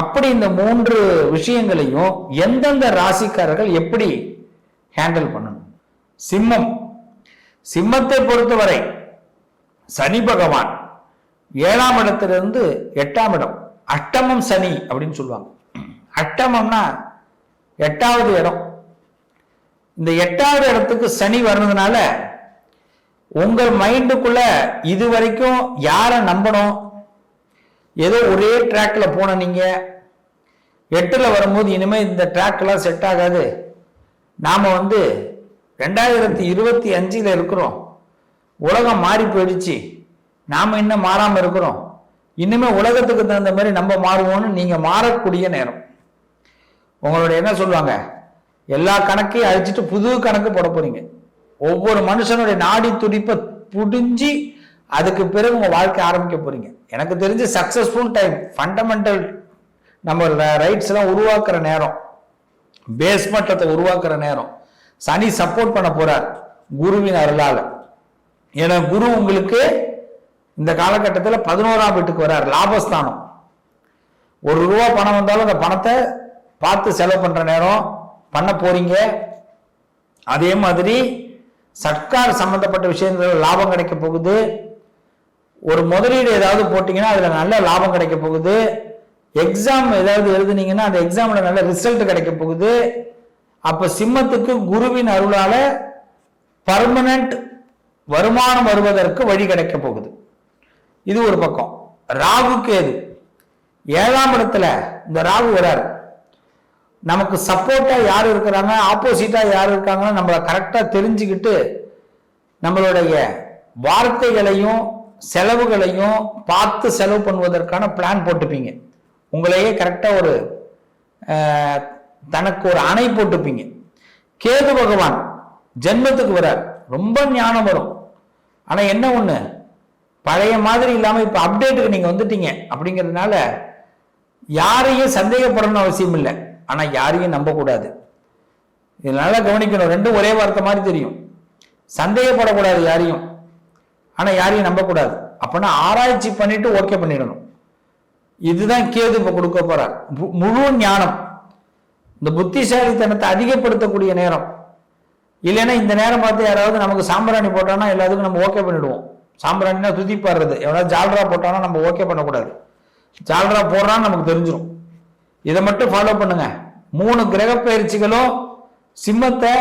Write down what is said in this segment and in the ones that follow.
அப்படி இந்த மூன்று விஷயங்களையும் எந்தெந்த ராசிக்காரர்கள் எப்படி ஹேண்டில் பண்ணணும்? சிம்மம். சிம்மத்தை பொறுத்தவரை சனி பகவான் ஏழாம் இடத்திலிருந்து எட்டாம் இடம் அட்டமம் சனி அப்படின்னு சொல்லுவாங்க. அட்டமம்னா எட்டாவது இடம். இந்த எட்டாவது இடத்துக்கு சனி வர்றதுனால உங்கள் மைண்டுக்குள்ள இது வரைக்கும் யாரை நம்பணும்? ஏதோ ஒரே ட்ராக்ல போன நீங்க. எட்டுல வரும்போது இனிமேல் இந்த ட்ராக்லாம் செட் ஆகாது. நாம வந்து ரெண்டாயிரத்தி இருபத்தி அஞ்சில் இருக்கிறோம். உலகம் மாறி போயிடுச்சு. நாம இன்னும் மாறாம இருக்கிறோம். இன்னுமே உலகத்துக்கு தகுந்த மாதிரி நம்ம மாறுவோம்னு நீங்க மாறக்கூடிய நேரம். உங்களுடைய என்ன சொல்லுவாங்க? எல்லா கணக்கையும் அழிச்சிட்டு புது கணக்கு போட போறீங்க. ஒவ்வொரு மனுஷனுடைய நாடி துடிப்பை புடிஞ்சு அதுக்கு பிறகு உங்கள் வாழ்க்கை ஆரம்பிக்க போறீங்க. எனக்கு தெரிஞ்சு சக்சஸ்ஃபுல் டைம் ஃபண்டமெண்டல் நம்ம ரைட்ஸ் எல்லாம் உருவாக்குற நேரம் பேஸ் மட்டத்தை உருவாக்குற நேரம். சனி சப்போர்ட் பண்ண போறார் குருவின் அருளால். ஏன்னா குரு உங்களுக்கு இந்த காலகட்டத்தில் பதினோராம் வீட்டுக்கு வர்றார் லாபஸ்தானம். ஒரு ரூபா பணம் வந்தாலும் அந்த பணத்தை பார்த்து செலவு பண்ணுற நேரம் பண்ண போறீங்க. அதே மாதிரி சர்க்கார் சம்பந்தப்பட்ட விஷயங்கள் லாபம் கிடைக்க போகுது. ஒரு முதலீடு ஏதாவது போட்டிங்கன்னா அதில் நல்ல லாபம் கிடைக்க போகுது. எக்ஸாம் ஏதாவது எழுதுனீங்கன்னா அந்த எக்ஸாமில் நல்ல ரிசல்ட் கிடைக்க போகுது. அப்போ சிம்மத்துக்கு குருவின் அருளால் பர்மனண்ட் வருமானம் வருவதற்கு வழி கிடைக்க போகுது. இது ஒரு பக்கம். ராகு கேது. ஏழாம் இடத்துல இந்த ராகு வராரு. நமக்கு சப்போர்ட்டாக யார் இருக்கிறாங்க ஆப்போசிட்டாக யார் இருக்காங்கன்னு நம்மளை கரெக்டாக தெரிஞ்சுக்கிட்டு நம்மளுடைய வார்த்தைகளையும் செலவுகளையும் பார்த்து செலவு பண்ணுவதற்கான பிளான் போட்டுப்பீங்க. உங்களையே கரெக்டாக ஒரு தனக்கு ஒரு அணை போட்டுப்பீங்க. கேது பகவான் ஜென்மத்துக்கு வரார் ரொம்ப ஞானம் வரும். ஆனால் என்ன ஒன்று பழைய மாதிரி இல்லாமல் இப்போ அப்டேட்டுக்கு நீங்கள் வந்துட்டீங்க அப்படிங்கிறதுனால யாரையும் சந்தேகப்படணும்னு அவசியம் இல்லை. ஆனால் யாரையும் நம்பக்கூடாது இது நல்லா கவனிக்கணும். ரெண்டும் ஒரே வார்த்தை மாதிரி தெரியும். சந்தேகப்படக்கூடாது யாரையும். ஆனால் யாரையும் நம்பக்கூடாது அப்பனா ஆராய்ச்சி பண்ணிட்டு ஓகே பண்ணிடணும். இதுதான் கேது இப்போ கொடுக்க போறார் முழு ஞானம். இந்த புத்திசாலித்தனத்தை அதிகப்படுத்தக்கூடிய நேரம். இல்லைன்னா இந்த நேரம் பார்த்து யாராவது நமக்கு சாம்பிராணி போட்டானா எல்லாத்துக்கும் நம்ம ஓகே பண்ணிடுவோம். சாம்பிராணினா துதி பாடுறது எவனாவது ஜால்ரா போட்டானா நம்ம ஓகே பண்ணக்கூடாது. ஜால்ரா போடுறான்னு நமக்கு தெரிஞ்சிடும் இதை மட்டும் ஃபாலோ பண்ணுங்க. மூணு கிரக பயிற்சிகளும் சிம்மத்தை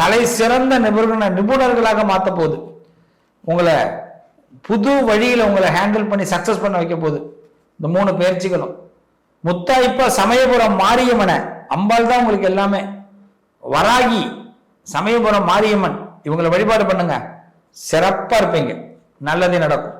தலை சிறந்த நிபுணர் நிபுணர்களாக மாற்ற போகுது. உங்களை புது வழியில் உங்களை ஹேண்டில் பண்ணி சக்சஸ் பண்ண வைக்க போகுது. இந்த மூணு பயிற்சிகளும். முத்தாய்ப்பா சமயபுரம் மாரியம்மனை அம்பாள் தான் உங்களுக்கு எல்லாமே. வராகி சமயபுரம் மாரியம்மன் இவங்களை வழிபாடு பண்ணுங்க. சிறப்பாக இருப்பீங்க. நல்லதே நடக்கும்.